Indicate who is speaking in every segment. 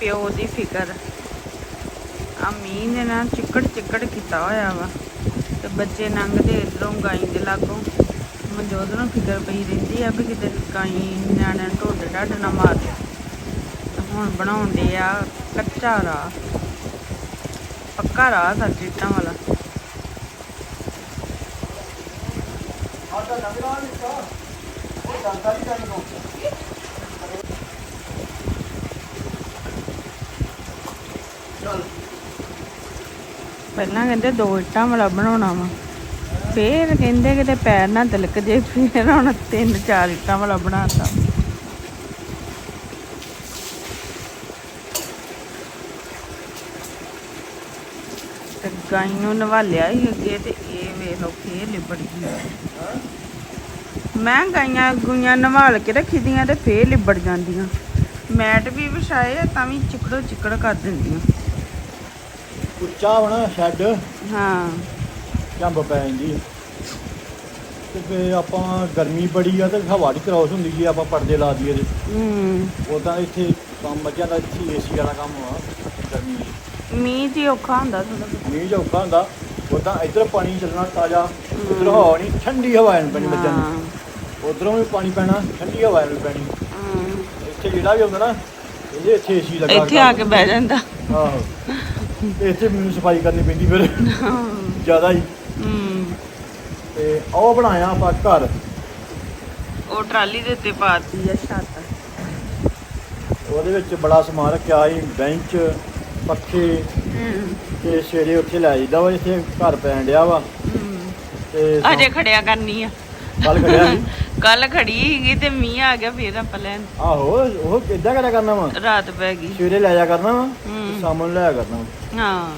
Speaker 1: ਪਿਓ ਦੀ ਫਿਕਰ। ਆ ਮੀਂਹ ਨੇ ਨਾ ਚਿੱਕੜ ਚਿੱਕੜ ਕੀਤਾ ਹੋਇਆ ਵਾ ਤੇ ਬੱਚੇ ਲੰਘਦੇ ਇਧਰੋਂ ਗਾਈ ਦੇ ਲਾਗੋਂ। ਮਨਜੋਤ ਨੂੰ ਫਿਕਰ ਪਈ ਰਹਿੰਦੀ ਆ ਵੀ ਕਿਤੇ ਗਾਈ ਨਿਆਣਿਆਂ ਢੋਡ ਢੱਡ ਨਾ ਮਾਰ ਦੇ ਤੇ ਹੁਣ ਬਣਾਉਂਦੇ ਆ ਕੱਚਾ ਰਾਹ। ਪੱਕਾ ਰਾਹ ਸੱਚ ਇੱਟਾਂ ਵਾਲਾ। ਪਹਿਲਾਂ ਕਹਿੰਦੇ ਦੋ ਇੱਟਾਂ ਵਾਲਾ ਬਣਾਉਣਾ ਵਾ। ਫੇਰ ਕਹਿੰਦੇ ਕਿਤੇ ਪੈਰ ਨਾ ਤਿਲਕ ਜੇ, ਫੇਰ ਹੁਣ ਤਿੰਨ ਚਾਰ ਇੱਟਾਂ ਵਾਲਾ ਬਣਾਤਾ। ਤੇ ਗਾਈ ਨੂੰ ਨਵਾਲਿਆ ਹੀ ਅੱਗੇ ਤੇ ਇਹ ਵੇਖ ਲਓ ਫੇਰ ਲਿਬੜ ਗਈ। ਮੈਂ ਗਾਈਆਂ ਗੁਈਆਂ ਨਵਾਲ ਕੇ ਰੱਖੀ ਦੀਆਂ ਤੇ ਫੇਰ ਲਿਬੜ ਜਾਂਦੀਆਂ। ਮੈਟ ਵੀ ਵਿਛਾਏ ਤਾਂ ਵੀ ਚਿਕੜੋ ਚਿਕੜ ਕਰ ਦਿੰਦੀਆਂ।
Speaker 2: ਉੱਚਾ ਬਣਾ ਸ਼ੈੱਡ
Speaker 1: ਹਾਂ।
Speaker 2: ਜੰਬ ਪੈ ਜਾਂਦੀ। ਤੇ ਫੇ ਆਪਾਂ ਗਰਮੀ ਬੜੀ ਆ ਤੇ ਹਵਾ ਦੀ ਕ੍ਰਾਸ ਹੁੰਦੀ ਜੀ ਆਪਾਂ ਪਰਦੇ ਲਾ ਦਈਏ ਤੇ
Speaker 1: ਹੂੰ।
Speaker 2: ਉਦਾਂ ਇੱਥੇ ਕੰਮ ਮੱਝਾਂ ਦਾ ਇੱਥੇ ਏਸੀ ਵਾਲਾ ਕੰਮ ਆ ਗਰਮੀ।
Speaker 1: ਮੀਂਹ ਜੀ ਔਖਾ ਹੁੰਦਾ ਥੋੜਾ
Speaker 2: ਮੀਂਹ ਜਿਹਾ ਔਖਾ ਹੁੰਦਾ। ਉਦਾਂ ਇੱਧਰ ਪਾਣੀ ਚੱਲਣਾ ਤਾਜ਼ਾ ਉਧਰ ਹਵਾ ਨਹੀਂ ਠੰਡੀ ਹਵਾ ਐਨ ਪੈਣੀ ਮੱਝਾਂ ਨੂੰ। ਉਧਰੋਂ ਵੀ ਪਾਣੀ ਪੈਣਾ ਠੰਡੀ ਹਵਾ ਐਨ ਪੈਣੀ। ਇੱਥੇ ਜਿਹੜਾ ਵੀ ਹੁੰਦਾ ਨਾ ਇਹਦੇ ਇੱਥੇ ਏਸੀ ਲੱਗਾ
Speaker 1: ਇੱਥੇ ਆ ਕੇ ਬਹਿ ਜਾਂਦਾ।
Speaker 2: ਆਹੋ। ਇੱਥੇ ਮੈਨੂੰ ਸਫ਼ਾਈ ਕਰਨੀ ਪੈਂਦੀ ਫਿਰ। ਜ਼ਿਆਦਾ ਹੀ।
Speaker 1: ਹੂੰ।
Speaker 2: ਤੇ ਉਹ ਬਣਾਇਆ ਆਪਾਂ ਘਰ।
Speaker 1: ਉਹ ਟਰਾਲੀ ਦੇ ਉੱਤੇ ਪਾਤੀ ਆ ਛੱਤ।
Speaker 2: ਉਹਦੇ ਵਿੱਚ ਬੜਾ ਸਮਾਨ ਰੱਖਿਆ ਸੀ ਬੈਂਚ ਪੱਖੇ ਤੇ ਸਵੇਰੇ ਉੱਥੇ ਲੈ ਜਾਈਦਾ ਵਾ ਇੱਥੇ ਘਰ ਪੈਣ ਡਿਆ ਵਾ। ਤੇ
Speaker 1: ਅਜੇ ਖੜਿਆ ਕਰਨੀ ਆ।
Speaker 2: ਕੱਲ ਖੜਿਆ ਸੀ।
Speaker 1: ਕੱਲ ਖੜੀ ਸੀਗੀ ਤੇ ਮੀਂਹ ਆ ਗਿਆ ਫੇਰ ਆਪਾਂ ਲੈਣ।
Speaker 2: ਆਹੋ ਉਹ ਕਿੱਦਾਂ ਕਰਿਆ ਕਰਨਾ ਵਾ?
Speaker 1: ਰਾਤ ਪੈ ਗਈ।
Speaker 2: ਸਵੇਰੇ ਲੈ ਜਾ ਕਰਨਾ ਵਾ
Speaker 1: ਹੂੰ।
Speaker 2: ਤੇ ਸ਼ਾਮ ਨੂੰ ਲੈ ਜਾ ਕਰਨਾ ਵਾ।
Speaker 1: ਹਾਂ।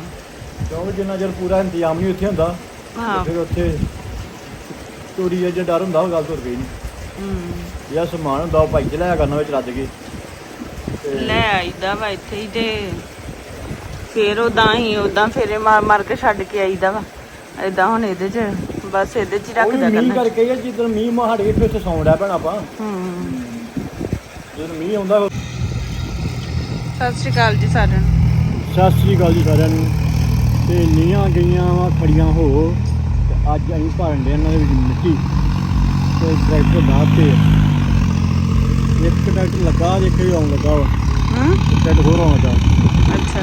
Speaker 2: ਕਿਉਂਕਿ ਜਿੰਨਾ ਚਿਰ ਪੂਰਾ ਇੰਤਜ਼ਾਮ ਨਹੀਂ ਉੱਥੇ ਹੁੰਦਾ
Speaker 1: ਹਾਂ।
Speaker 2: ਤੇ ਫਿਰ ਉੱਥੇ ਚੋਰੀ ਦਾ ਜੇ ਡਰ ਹੁੰਦਾ ਉਹ ਗੱਲ ਤੁਰ ਗਈ ਨਹੀਂ
Speaker 1: ਹੂੰ।
Speaker 2: ਜਿਹੜਾ ਸਮਾਨ ਹੁੰਦਾ ਉਹ ਭਾਈ ਚ ਲੈ ਜਾ ਕਰਨਾ ਵਿੱਚ ਰੱਜ ਕੇ। ਤੇ
Speaker 1: ਲੈ ਆਈਦਾ ਵਾ ਇੱਥੇ ਹੀ ਤੇ ਫੇਰ ਉਦਾਂ ਹੀ ਉਦਾਂ ਫੇਰੇ ਮਾਰ ਮਾਰ ਕੇ ਛੱਡ ਕੇ ਆਈਦਾ ਵਾ। ਏਦਾਂ ਹੁਣ ਇਹਦੇ ਚ ਬਸ ਇਹਦੇ ਚ ਹੀ
Speaker 2: ਵੀ
Speaker 1: ਰੱਖਦਾ
Speaker 2: ਮੀਂਹ
Speaker 1: ਕਰਨਾ।
Speaker 2: ਕਰਕੇ ਹੀ ਆ ਜਿੱਦਣ ਮੀਂਹ ਮਾ ਹਟ ਗਏ ਫਿਰ ਉੱਥੇ ਸੌਂ ਡਿਆ ਪੈਣਾ ਆਪਾਂ।
Speaker 1: ਹੂੰ
Speaker 2: ਜਦੋਂ ਮੀਂਹ ਆਉਂਦਾ
Speaker 1: ਸਤਿ ਸ਼੍ਰੀ ਅਕਾਲ ਜੀ ਸਾਰਿਆਂ ਨੂੰ।
Speaker 2: ਸਤਿ ਸ੍ਰੀ ਅਕਾਲ ਜੀ ਸਾਰਿਆਂ ਨੂੰ। ਤੇ ਨੀਆਂ ਗਈਆਂ ਵਾ ਖੜੀਆਂ ਹੋ ਤੇ ਅੱਜ ਅਸੀਂ ਭਰਨ ਦੇ ਇਹਨਾਂ ਦੇ ਵਿੱਚ ਮਿੱਟੀ। ਤੇ ਟਰੈਕਟਰ ਦਾਤੇ ਇੱਕ ਟਰੈਕਟਰ ਲੱਗਾ ਜੇ ਕੋਈ ਆਉਣ ਲੱਗਾ ਵਾ।
Speaker 1: ਹੂੰ?
Speaker 2: ਇੱਕ ਟਰੈਕਟਰ ਹੋਰ ਆਉਂਦਾ
Speaker 1: ਅੱਛਾ।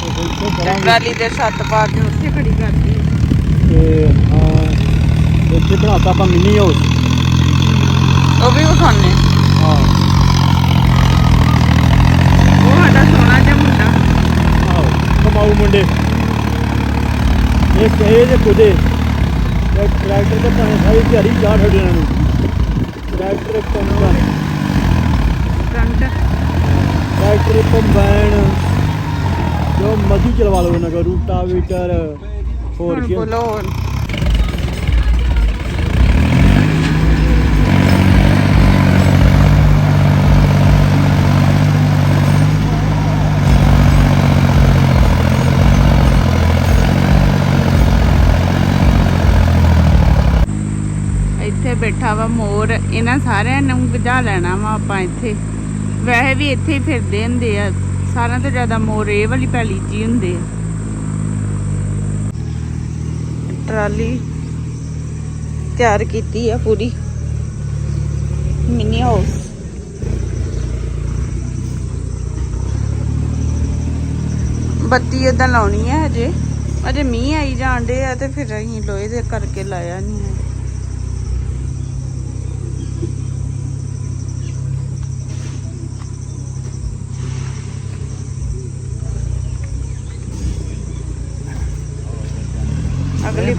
Speaker 2: ਤੇ ਫਿਰ ਇੱਥੋਂ
Speaker 1: ਤੇ
Speaker 2: ਕਰਾਂਗੇ।
Speaker 1: ਟਰਾਲੀ ਦੇ ਛੱਤ ਪਾ ਕੇ ਉੱਥੇ ਖੜੀ ਕਰਦੀ।
Speaker 2: ਤੇ ਆ ਇੱਥੇ ਬਣਾਤਾ ਆਪਾਂ ਮਿੰਨੀ ਹਾਊਸ
Speaker 1: ਉਹ ਵੀ ਵਿਖਾਉਣੇ
Speaker 2: ਹਾਂ।
Speaker 1: ਉਹ ਸਾਡਾ ਸੋਹਣਾ ਜਿਹਾ ਮੁੰਡਾ।
Speaker 2: ਆਹੋ ਕਮਾਊ ਮੁੰਡੇ। ਇਹ ਕਹੇ ਜੇ ਕੁਦੇ ਤੇ ਟਰੈਕਟਰ ਤੇ ਭਾਵੇਂ ਸਾਰੀ ਦਿਹਾੜੀ ਜਾ ਛੱਡ ਇਹਨਾਂ ਨੂੰ। ਟਰੈਕਟਰ ਇੱਕ ਕੰਬਾ
Speaker 1: ਫਰੰਟ
Speaker 2: ਟਰੈਕਟਰ ਕੰਬਾਈਨ ਜੋ ਮਰਜ਼ੀ ਚਲਵਾ ਲਓ ਇਹਨਾਂ ਕੋ ਰੂਟਾ ਵੀਟਰ ਹੋਰ ਕੀ
Speaker 1: ਬੋਲੋ ਹੋਰ। ਇੱਥੇ ਬੈਠਾ ਵਾ ਮੋਰ ਇਹਨਾਂ ਸਾਰਿਆਂ ਨੂੰ ਗਜਾ ਲੈਣਾ ਵਾ ਆਪਾਂ ਇੱਥੇ। ਵੈਸੇ ਵੀ ਇੱਥੇ ਹੀ ਫਿਰਦੇ ਹੁੰਦੇ ਆ। ਸਾਰਿਆਂ ਤੋਂ ਜ਼ਿਆਦਾ ਮੋਰ ਇਹ ਵਾਲੀ ਪੈਲੀ 'ਚ ਹੀ ਹੁੰਦੇ ਆ। ਟਰਾਲੀ ਤਿਆਰ ਕੀਤੀ ਆ ਪੂਰੀ। ਮਿਨੀ ਹਾਊਸ ਬੱਤੀ ਏਦਾਂ ਲਾਉਣੀ ਹੈ ਹਜੇ। ਅਜੇ ਮੀਂਹ ਆਈ ਜਾਂਦੇ ਆ ਤੇ ਫਿਰ ਅਸੀਂ ਲੋਹੇ ਦੇ ਕਰਕੇ ਲਾਇਆ ਨਹੀਂ ਹੈ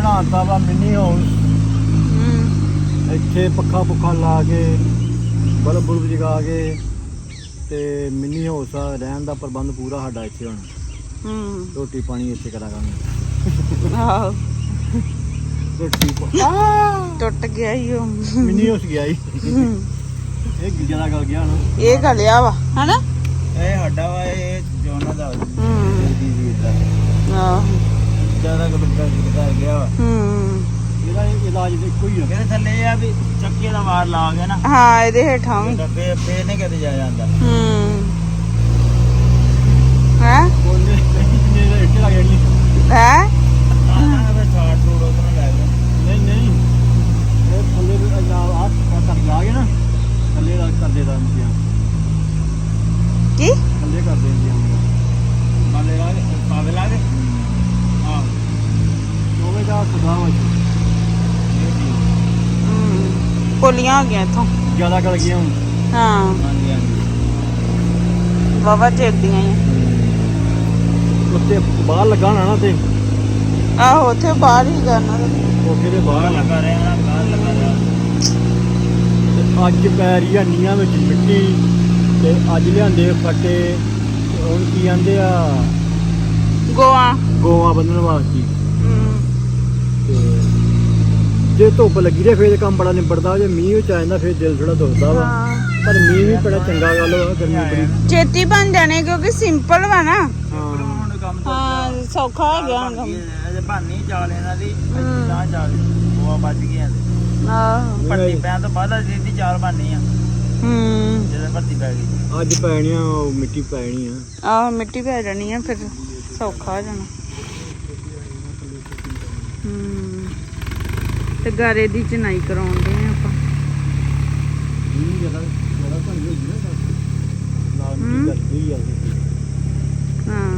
Speaker 2: ਬਣਾਤਾ ਵਾ ਮਿੰਨੀ ਹਾਊਸ
Speaker 1: ਹੂੰ
Speaker 2: ਇੱਥੇ ਪੱਖਾ ਪੁੱਖਾ ਲਾ ਕੇ ਬਲਬ ਬੁਲਬ ਜਗਾ ਕੇ ਤੇ ਮਿੰਨੀ ਹਾਊਸ ਆ ਰਹਿਣ ਦਾ ਪ੍ਰਬੰਧ ਪੂਰਾ ਸਾਡਾ ਇੱਥੇ ਹੁਣ।
Speaker 1: ਹੂੰ।
Speaker 2: ਰੋਟੀ ਪਾਣੀ ਇੱਥੇ ਕਰਾ ਕਰਾਂਗੇ
Speaker 1: ਆਹੋ।
Speaker 2: ਰੋਟੀ ਪਾ-
Speaker 1: ਟੁੱਟ ਗਿਆ ਹੀ ਉਹ।
Speaker 2: ਮਿੰਨੀ ਹਾਊਸ ਗਿਆ ਜੀ
Speaker 1: ਹੂੰ।
Speaker 2: ਇਹ ਗਿੱਜਾ ਗਲ ਗਿਆ ਹੁਣ
Speaker 1: ਇਹ ਗਲਿਆ ਵਾ। ਹਨਾ?
Speaker 2: ਇਹ ਸਾਡਾ ਵਾ ਇਹ ਜੋਨਾ ਦਾ।
Speaker 1: ਹੂੰ। ਆਹੋ।
Speaker 2: ਜ਼ਿਆਦਾ ਗੁਰਦਾਰ ਕਰ ਗਿਆ
Speaker 1: ਹੂੰ।
Speaker 2: ਇਹਦਾ ਇਲਾਜ ਇੱਕੋ ਹੀ ਆ। ਇਹਦੇ ਥੱਲੇ ਇਹ ਆ ਵੀ ਚੱਕੇ ਦਾ ਮਾਰ ਲਾ ਗਿਆ ਨਾ।
Speaker 1: ਹਾਂ ਇਹਦੇ ਹੇਠਾਂ ਹੂੰ।
Speaker 3: ਹੈ? ਕੋਨੇ ਨਹੀਂ ਇੱਥੇ ਲੱਗ ਜਾਣੀ ਹੈ?
Speaker 1: ਕੋਲੀਆਂ ਹੋ ਗਈਆਂ ਇੱਥੋਂ।
Speaker 2: ਜ਼ਿਆਦਾ ਗਲ ਗਈਆਂ ਹੁਣ।
Speaker 1: ਹਾਂ।
Speaker 3: ਹਾਂਜੀ ਹਾਂਜੀ।
Speaker 1: ਵਾਵਾ ਚੇਕਦੀਆਂ ਆ।
Speaker 2: ਉੱਤੇ ਬਾਹਰ ਲੱਗਾ ਹੋਣਾ ਨਾ ਤੇ
Speaker 1: ਆਹੋ ਉੱਥੇ ਬਾਹਰ ਹੀ ਕਰਨਾ
Speaker 2: ਕੋਠੇ ਦੇ ਬਾਹਰ ਲੱਗਾ
Speaker 3: ਲਗਾ ਰਿਹਾ ਨਾ ਬਾਹਰ ਲਗਾ ਰਿਹਾ।
Speaker 2: ਤੇ ਅੱਜ ਪੈ ਰਹੀ ਆ ਨੀਆਂ ਵਿੱਚ ਮਿੱਟੀ। ਤੇ ਅੱਜ ਲਿਆਂਦੇ ਫੱਟੇ। ਤੇ ਹੁਣ ਕੀ ਆਂਦੇ ਆ?
Speaker 1: ਗੋਆ।
Speaker 2: ਗੋਆ ਬੰਨਣ ਵਾਸਤੇ।
Speaker 1: ਹਮ,
Speaker 2: ਤੇ ਜੇ ਧੁੱਪ ਲੱਗੀ ਰਹੇ ਫੇਰ ਕੰਮ ਬੜਾ ਨਿਬੜਦਾ ਜੇ ਮੀਂਹ ਵਿੱਚ ਆ ਜਾਂਦਾ ਫੇਰ ਦਿਲ ਥੋੜਾ ਦੁਖਦਾ ਵਾ।
Speaker 1: ਹਾਂ।
Speaker 2: ਪਰ ਮੀਂਹ ਵੀ ਬੜਾ ਚੰਗਾ ਗੱਲ ਵਾ ਗਰਮੀ ਬੜੀ।
Speaker 1: ਛੇਤੀ ਬਣ ਜਾਣੇ ਕਿਉਂਕਿ ਸਿੰਪਲ ਵਾ ਨਾ।
Speaker 2: ਹਾਂ।
Speaker 3: ਹੁਣ ਕੰਮ
Speaker 1: ਹਾਂ ਸੌਖਾ ਹੋ ਗਿਆ ਹੁਣ ਕੰਮ।
Speaker 3: ਅਜੇ ਬਾਨੀ ਚਾਲ ਇਹਨਾਂ ਦੀ। ਨਾ ਚਾਲ ਉਹ ਵੱਜ ਗਏ ਆ
Speaker 1: ਆਹੋ।
Speaker 3: ਭੱਟੀ ਪੈਣ ਤੋਂ ਬਾਅਦ ਅਜੇ ਦੀ ਚਾਲ ਬਣਨੀ ਆ।
Speaker 1: ਹੂੰ।
Speaker 3: ਜਦੋਂ ਭੱਟੀ ਪੈ ਗਈ।
Speaker 2: ਅੱਜ ਪੈਣੀਆਂ ਉਹ ਮਿੱਟੀ ਪੈਣੀ ਆ।
Speaker 1: ਆਹ ਮਿੱਟੀ ਪੈ ਜਾਣੀ ਆ ਫਿਰ ਸੌਖਾ ਹੋ ਜਾਣਾ। ਤੇ ਗਾਰੇ ਦੀ ਚਨਾਈ ਕਰਾਉਂਦੇ ਆ ਆਪਾਂ।
Speaker 2: ਮੀਂਹ ਜ਼ਿਆਦਾ ਜ਼ਿਆਦਾ ਭੰਗ ਹੋਈ ਨਾ ਲਾਲ
Speaker 1: ਹਮ।
Speaker 2: ਮਿੱਟੀ ਕਰਦੀ ਆ
Speaker 1: ਹਾਂ।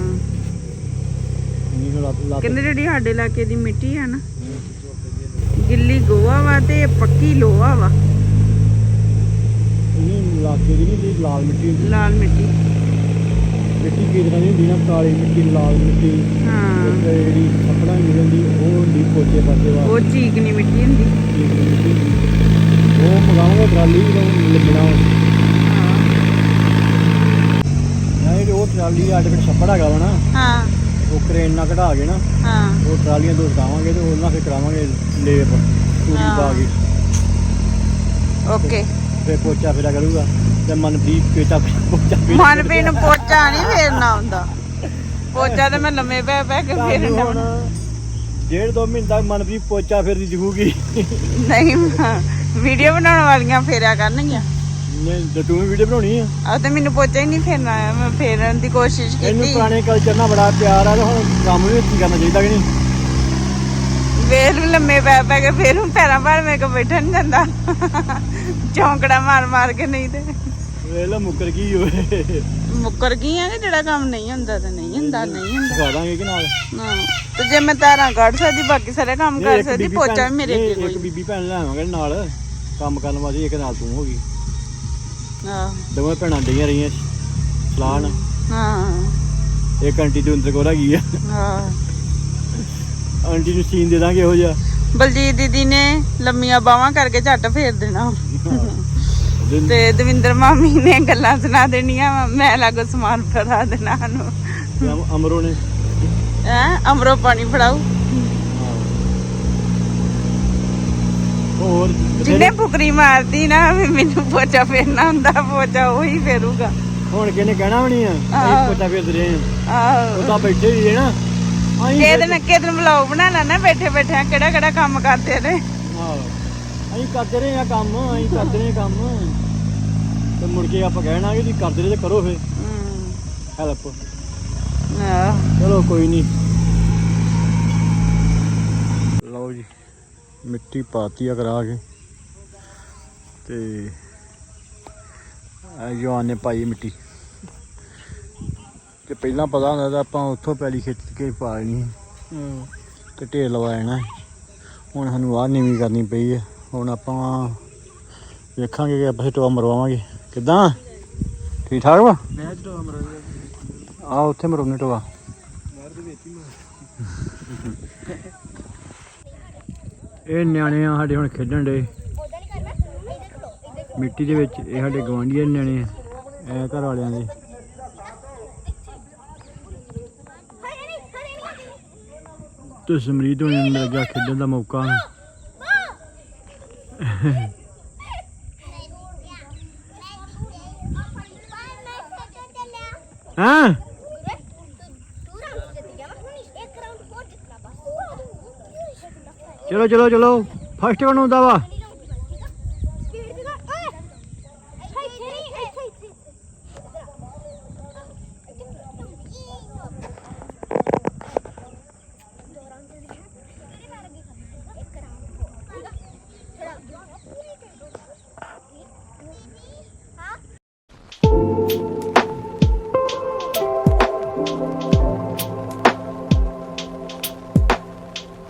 Speaker 2: ਮੀਂਹ ਨਾਲ ਲੱਤ ਲੱਤ
Speaker 1: ਕਹਿੰਦੇ ਜਿਹੜੀ ਸਾਡੇ ਇਲਾਕੇ ਦੀ ਮਿੱਟੀ ਆ ਨਾ ਗਿੱਲੀ ਗੋਆ ਵਾ ਤੇ ਪੱਕੀ ਲੋਹਾ ਵਾ।
Speaker 2: ਇਹ ਇਲਾਕੇ ਦੀ ਨਹੀਂ ਲਾਲ ਮਿੱਟੀ
Speaker 1: ਲਾਲ ਮਿੱਟੀ।
Speaker 2: ਮਿੱਟੀ ਤਰ੍ਹਾਂ ਦੀ ਹੁੰਦੀ ਨਾ ਕਾਲੀ ਮਿੱਟੀ ਲਾਲ ਮਿੱਟੀ
Speaker 1: ਹਾਂ।
Speaker 2: ਤੇ ਜਿਹੜੀ ਨਹੀਂ ਹੁੰਦੀ ਉਹ ਹੁੰਦੀ ਪੋਚੇ ਪਾਸੇ ਵਾਸਤੇ।
Speaker 1: ਉਹ ਚੀਕਨੀ ਮਿੱਟੀ ਹੁੰਦੀ।
Speaker 2: ਚੀਕਣੀ ਮਿੱਟੀ ਹੁੰਦੀ। ਉਹ ਮਗਾਉਂਗਾ ਟਰਾਲੀ ਜਦੋਂ ਲੱਗਣਾ ਨਾ ਇਹ ਉਹ ਟਰਾਲੀ ਸਾਡੇ ਕੋਲ ਛੱਪੜ ਹੈਗਾ ਵਾ ਨਾ
Speaker 1: ਹਾਂ।
Speaker 2: ਉਹ ਕਰੇਨ ਨਾਲ ਕਢਾ ਕੇ ਨਾ
Speaker 1: ਹਾਂ।
Speaker 2: ਉਹ ਟਰਾਲੀਆਂ ਦੋ ਹਟਾਵਾਂਗੇ ਤੇ ਉਹਨਾਂ ਫਿਰ ਕਰਾਵਾਂਗੇ ਲੇਪ
Speaker 1: ਹਾਂ।
Speaker 2: ਪਾ ਕੇ।
Speaker 1: ਓਕੇ।
Speaker 2: ਫਿਰ ਪੋਚਾ ਫੇਰਾ ਕਰੂਗਾ ਤੇ ਮਨਪ੍ਰੀਤ ਪੇਚਾ ਪੋਚਾ
Speaker 1: ਮਨਪ੍ਰੀਤ ਨੂੰ ਪੋਚਾ ਨਹੀਂ ਫੇਰਨਾ ਹੁੰਦਾ। ਪੋਚਾ ਤੇ ਮੈਂ ਲੰਮੇ ਪੈ ਪੈ ਕੇ
Speaker 2: ਤੁਹਾਨੂੰ
Speaker 1: ਫੇਰਨਾ।
Speaker 2: ਹੁਣ ਡੇਢ ਦੋ ਮਹੀਨੇ ਤੱਕ ਮਨਪ੍ਰੀਤ ਪੋਚਾ ਫੇਰਦੀ ਦਿਖੂਗੀ।
Speaker 1: ਨਹੀਂ ਵੀਡੀਓ ਬਣਾਉਣ ਵਾਲੀਆਂ ਫੇਰਿਆ ਕਰਨਗੀਆਂ।
Speaker 2: ਨਹੀਂ ਤੇ ਤੂੰ ਵੀ ਵੀਡੀਓ ਬਣਾਉਣੀ ਆ?
Speaker 1: ਆ ਤੇ ਮੈਨੂੰ ਪੋਚਾ ਹੀ ਨਹੀਂ ਫੇਰਨਾ ਆਇਆ ਮੈਂ ਫੇਰਨ ਦੀ ਕੋਸ਼ਿਸ਼
Speaker 2: ਇਹਨੂੰ
Speaker 1: ਕੀਤੀ
Speaker 2: ਪੁਰਾਣੇ ਕਲਚਰ ਨਾਲ ਬੜਾ ਪਿਆਰ ਆ ਤੇ ਹੁਣ ਕੰਮ ਵੀ ਇੱਥੇ ਕਰਨਾ ਚਾਹੀਦਾ ਕਿ ਨਹੀਂ?
Speaker 1: ਵੇਲ ਵੀ ਲੰਮੇ ਪੈ ਪੈ ਕੇ ਫੇਰ ਹੁਣ ਪੈਰਾਂ ਭਾਰ ਮੇ ਕੋ ਬੈਠਾ ਨਹੀਂ ਜਾਂਦਾ? ਚੌਂਕੜਾ ਮਾਰ ਮਾਰ ਕੇ ਨਹੀਂ ਤੇ।
Speaker 2: ਵੇਖ ਲਓ ਮੁੱਕਰ ਕੀ ਹੋਏ
Speaker 1: ਮੁੱਕਰ ਗਈ ਆ ਕਿ ਜਿਹੜਾ ਕੰਮ ਨਹੀਂ ਹੁੰਦਾ ਤੇ ਨਹੀਂ ਹੁੰਦਾ ਨਹੀਂ ਹੁੰਦਾ?
Speaker 2: ਸਿਖਾ ਦਾਂਗੇ ਕਿ ਨਾਲ?
Speaker 1: ਹਾਂ ਤੇ ਜੇ ਮੈਂ ਤਾਰਾਂ ਕੱਢ ਸਕਦੀ ਬਾਕੀ ਸਾਰੇ ਕੰਮ ਕਰ ਸਕਦੀ ਪੋਚਾ ਵੀ ਮੇਰੇ ਅੱਗੇ
Speaker 2: ਇੱਕ ਬੀਬੀ ਭੈਣ ਲੈ ਆਵਾਂਗੇ ਨਾਲ। ਕੰਮ ਕਰਨ ਵਾਸਤੇ ਇੱਕ ਨਾਲ ਤੂੰ ਹੋ ਗਈ।
Speaker 1: ਆਹ।
Speaker 2: ਦੋਵੇਂ ਭੈਣਾਂ ਡਈਆਂ ਰਹੀਆਂ ਸਲਾਨ
Speaker 1: ਹਾਂ।
Speaker 2: ਇੱਕ ਆਂਟੀ ਦੇ ਅੰਦਰ ਕੋਲ ਹੈਗੀ ਆ।
Speaker 1: ਹਾਂ
Speaker 2: ਆਂਟੀ ਨੂੰ ਸੀਨ ਦੇ ਦਾਂਗੇ ਇਹੋ ਜਿਹਾ।
Speaker 1: ਬਲਜੀਤ ਦੀਦੀ ਨੇ ਲੰਮੀਆਂ ਬਾਹਾਂ ਕਰਕੇ ਝੱਟ ਫੇਰ ਦੇਣਾ। ਤੇ ਦਵਿੰਦਰ ਮਾਮੀ ਨੇ ਗੱਲਾਂ ਸੁਣਾ ਦੇਣੀਆਂ ਮੈਂ ਲਾਗੋ ਸਮਾਨ ਫੜਾ ਦੇਣਾ ਨੂੰ
Speaker 2: ਅਮਰੋ ਨੇ।
Speaker 1: ਹੈ ਅਮਰੋ ਪਾਣੀ ਫੜਾਉ
Speaker 2: ਹੋਰ
Speaker 1: ਜਿੰਨੇ ਫੁਕਰੀ ਮਾਰਦੀ ਨਾ ਮੈਨੂੰ ਪੋਚਾ ਫੇਰਨਾ ਹੁੰਦਾ ਪੋਚਾ ਉਹੀ ਫੇਰੂਗਾ।
Speaker 2: ਹੁਣ ਕਿਹਨੇ ਕਹਿਣਾ ਵੀ ਨਹੀਂ ਆ। ਪੋਚਾ ਫੇਰਦੇ ਰਹੇ ਆ। ਉਹ ਤਾਂ ਬੈਠੇ ਹੀ ਰਹੇ ਨਾ।
Speaker 1: ਕਿਹਦੇ ਨਾਲ ਕਿਹਦੇ ਨੂੰ ਬਲੌਗ ਬਣਾ ਲੈਣਾ ਬੈਠੇ ਬੈਠੇ ਕਿਹੜਾ ਕਿਹੜਾ ਕੰਮ ਕਰਦੇ ਨੇ।
Speaker 2: ਆਹੋ। ਅਸੀਂ ਕਰਦੇ ਰਹੇ ਆ ਕੰਮ ਅਸੀਂ ਕਰਦੇ ਰਹੇ ਕੰਮ। ਤੇ ਮੁੜ ਕੇ ਆਪਾਂ ਕਹਿਣਾ ਕਿ ਤੁਸੀਂ ਕਰਦੇ ਰਹੇ ਤੇ ਕਰੋ ਫੇ
Speaker 1: ਹਮ,
Speaker 2: ਹੈਲਪ
Speaker 1: ਆਹ,
Speaker 2: ਚਲੋ ਕੋਈ ਨਹੀਂ ਲਓ ਜੀ ਮਿੱਟੀ ਪਾਤੀ ਆ ਕਰਾ ਕੇ। ਤੇ ਆ ਜਵਾਨ ਨੇ ਪਾਈ ਮਿੱਟੀ। ਤੇ ਪਹਿਲਾਂ ਪਤਾ ਹੁੰਦਾ ਤਾਂ ਆਪਾਂ ਉੱਥੋਂ ਪੈਲੀ ਖਿੱਚ ਕੇ ਪਾ ਲੈਣੀ ਤੇ ਢੇਰ ਲਵਾ ਲੈਣਾ ਹੁਣ ਸਾਨੂੰ ਆਹ ਨੀਵੀਂ ਕਰਨੀ ਪਈ ਹੈ ਹੁਣ ਆਪਾਂ ਵੇਖਾਂਗੇ ਕਿ ਆਪਾਂ ਟੋਆ ਮਰਵਾਵਾਂਗੇ। ਕਿੱਦਾਂ? ਠੀਕ ਠਾਕ ਵਾ?
Speaker 3: ਮੈਂ
Speaker 2: ਆ ਉੱਥੇ ਮਰਵਾਉਣੇ ਟੋਆ।
Speaker 3: ਬਾਹਰ ਦੇ ਵਿੱਚ ਹੀ
Speaker 2: ਇਹ ਨਿਆਣੇ ਆ ਸਾਡੇ ਹੁਣ ਖੇਡਣ ਦੇ। ਮਿੱਟੀ ਦੇ ਵਿੱਚ ਇਹ ਸਾਡੇ ਗਵਾਂਢੀ ਦੇ ਨਿਆਣੇ ਆ। ਇਹ ਘਰ ਵਾਲਿਆਂ ਦੇ। ਤੇ ਸਮਰੀਤ ਹੋਣੀ ਨੂੰ ਖੇਡਣ ਦਾ ਮੌਕਾ। ਹਾਂ। ਚਲੋ ਚਲੋ ਚਲੋ। ਫਸਟ ਕੌਣ ਹੁੰਦਾ ਵਾ।